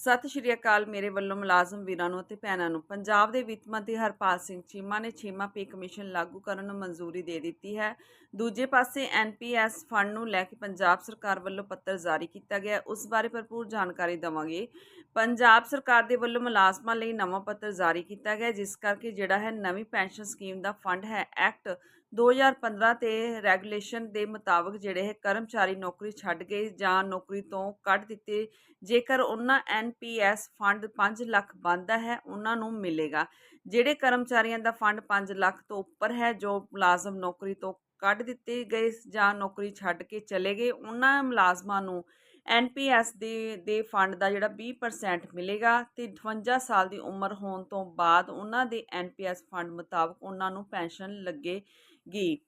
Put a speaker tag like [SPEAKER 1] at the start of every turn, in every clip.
[SPEAKER 1] ਸਤਿ ਸ਼੍ਰੀ ਅਕਾਲ ਮੇਰੇ ਵੱਲੋਂ ਮੁਲਾਜ਼ਮ ਵੀਰਾਂ ਨੂੰ ਅਤੇ ਭੈਣਾਂ ਨੂੰ। ਪੰਜਾਬ ਦੇ ਵਿੱਤ ਮੰਤਰੀ ਹਰਪਾਲ ਸਿੰਘ ਚੀਮਾ ਨੇ ਛੇਮਾ ਪੇ ਕਮਿਸ਼ਨ ਲਾਗੂ ਕਰਨ ਨੂੰ ਮਨਜ਼ੂਰੀ ਦੇ ਦਿੱਤੀ ਹੈ। ਦੂਜੇ ਪਾਸੇ ਐਨਪੀਐਸ ਫੰਡ ਨੂੰ ਲੈ ਕੇ ਪੰਜਾਬ ਸਰਕਾਰ ਵੱਲੋਂ ਪੱਤਰ ਜਾਰੀ ਕੀਤਾ ਗਿਆ। ਉਸ ਬਾਰੇ ਭਰਪੂਰ ਜਾਣਕਾਰੀ ਦੇਵਾਂਗੇ। ਪੰਜਾਬ ਸਰਕਾਰ ਦੇ ਵੱਲੋਂ ਮੁਲਾਜ਼ਮਾਂ ਲਈ ਨਵਾਂ ਪੱਤਰ ਜਾਰੀ ਕੀਤਾ ਗਿਆ, ਜਿਸ ਕਰਕੇ ਜਿਹੜਾ ਹੈ ਨਵੀਂ ਪੈਨਸ਼ਨ ਸਕੀਮ ਦਾ ਫੰਡ ਹੈ ਐਕਟ 2015 ਤੇ ਰੈਗੂਲੇਸ਼ਨ ਦੇ ਮੁਤਾਬਕ ਜਿਹੜੇ ਹੈ ਕਰਮਚਾਰੀ ਨੌਕਰੀ ਛੱਡ ਗਏ ਜਾਂ ਨੌਕਰੀ ਤੋਂ ਕੱਢ ਦਿੱਤੇ, ਜੇਕਰ ਉਹਨਾਂ ਐਨਪੀਐਸ ਫੰਡ 5 ਲੱਖ ਬਣਦਾ ਹੈ, ਉਹਨਾਂ ਨੂੰ ਮਿਲੇਗਾ। ਜਿਹੜੇ ਕਰਮਚਾਰੀਆਂ ਦਾ ਫੰਡ 5 ਲੱਖ ਤੋਂ ਉੱਪਰ ਹੈ, ਜੋ ਮੁਲਾਜ਼ਮ ਨੌਕਰੀ ਤੋਂ ਕੱਢ ਦਿੱਤੇ ਗਏ ਜਾਂ ਨੌਕਰੀ ਛੱਡ ਕੇ ਚਲੇ ਗਏ, ਉਹਨਾਂ ਮੁਲਾਜ਼ਮਾਂ ਨੂੰ ਐਨਪੀਐਸ ਦੇ ਦੇ ਫੰਡ ਦਾ ਜਿਹੜਾ 20% ਮਿਲੇਗਾ ਤੇ 58 ਸਾਲ ਦੀ ਉਮਰ ਹੋਣ ਤੋਂ ਬਾਅਦ ਉਹਨਾਂ ਦੇ ਐਨਪੀਐਸ ਫੰਡ ਮੁਤਾਬਕ ਉਹਨਾਂ ਨੂੰ ਪੈਨਸ਼ਨ ਲੱਗੇਗੀ।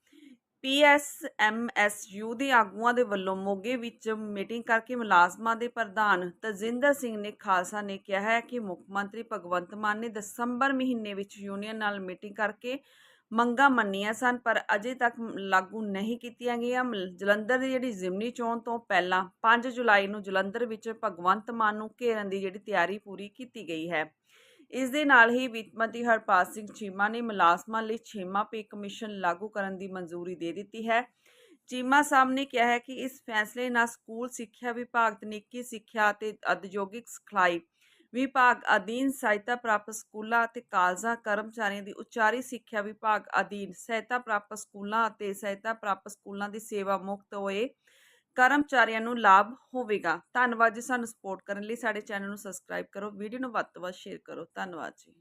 [SPEAKER 1] ਪੀਐਸਐਮਐਸਯੂ ਦੇ ਆਗੂਆਂ ਦੇ ਵੱਲੋਂ ਮੋਗੇ ਵਿੱਚ ਮੀਟਿੰਗ ਕਰਕੇ ਮੁਲਾਜ਼ਮਾਂ ਦੇ ਪ੍ਰਧਾਨ ਤਜਿੰਦਰ ਸਿੰਘ ਨੇ ਖਾਲਸਾ ਨੇ ਕਿਹਾ ਹੈ ਕਿ ਮੁੱਖ ਮੰਤਰੀ ਭਗਵੰਤ ਮਾਨ ਨੇ ਦਸੰਬਰ ਮਹੀਨੇ ਵਿੱਚ ਯੂਨੀਅਨ ਨਾਲ ਮੀਟਿੰਗ ਕਰਕੇ ਮੰਗਾਂ ਮੰਨੀਆਂ ਸਨ, ਪਰ ਅਜੇ ਤੱਕ ਲਾਗੂ ਨਹੀਂ ਕੀਤੀਆਂ ਗਈਆਂ। ਮਲ- ਜਲੰਧਰ ਦੀ ਜਿਹੜੀ ਜ਼ਿਮਨੀ ਚੋਣ ਤੋਂ ਪਹਿਲਾਂ 5 ਜੁਲਾਈ ਨੂੰ ਜਲੰਧਰ ਵਿੱਚ ਭਗਵੰਤ ਮਾਨ ਨੂੰ ਘੇਰਨ ਦੀ ਜਿਹੜੀ ਤਿਆਰੀ ਪੂਰੀ ਕੀਤੀ ਗਈ ਹੈ। ਇਸ ਦੇ ਨਾਲ ਹੀ ਵਿੱਤ ਮੰਤਰੀ ਹਰਪਾਲ ਸਿੰਘ ਚੀਮਾ ਨੇ ਮੁਲਾਜ਼ਮਾਂ ਲਈ ਛੇਵਾਂ ਪੇ ਕਮਿਸ਼ਨ ਲਾਗੂ ਕਰਨ ਦੀ ਮਨਜ਼ੂਰੀ ਦੇ ਦਿੱਤੀ ਹੈ। ਚੀਮਾ ਸਾਹਿਬ ਨੇ ਕਿਹਾ ਹੈ ਕਿ ਇਸ ਫੈਸਲੇ ਨਾਲ ਸਕੂਲ ਸਿੱਖਿਆ ਵਿਭਾਗ, ਤਕਨੀਕੀ ਸਿੱਖਿਆ ਅਤੇ ਉਦਯੋਗਿਕ ਸਿਖਲਾਈ ਵਿਭਾਗ ਅਧੀਨ ਸਹਾਇਤਾ ਪ੍ਰਾਪਤ ਸਕੂਲਾਂ ਅਤੇ ਕਾਲਜਾਂ ਕਰਮਚਾਰੀਆਂ ਦੀ ਉਚਾਰੀ ਸਿੱਖਿਆ ਵਿਭਾਗ ਅਧੀਨ ਸਹਾਇਤਾ ਪ੍ਰਾਪਤ ਸਕੂਲਾਂ ਅਤੇ ਸਹਾਇਤਾ ਪ੍ਰਾਪਤ ਸਕੂਲਾਂ ਦੀ ਸੇਵਾ ਮੁਕਤ ਹੋਏ ਕਰਮਚਾਰੀਆਂ ਨੂੰ ਲਾਭ ਹੋਵੇਗਾ। ਧੰਨਵਾਦ ਜੀ, ਸਾਨੂੰ ਸਪੋਰਟ ਕਰਨ ਲਈ ਸਾਡੇ ਚੈਨਲ ਨੂੰ ਸਬਸਕ੍ਰਾਈਬ ਕਰੋ ਵੀਡੀਓ ਨੂੰ ਵੱਧ ਤੋਂ ਵੱਧ ਸ਼ੇਅਰ ਕਰੋ। ਧੰਨਵਾਦ ਜੀ।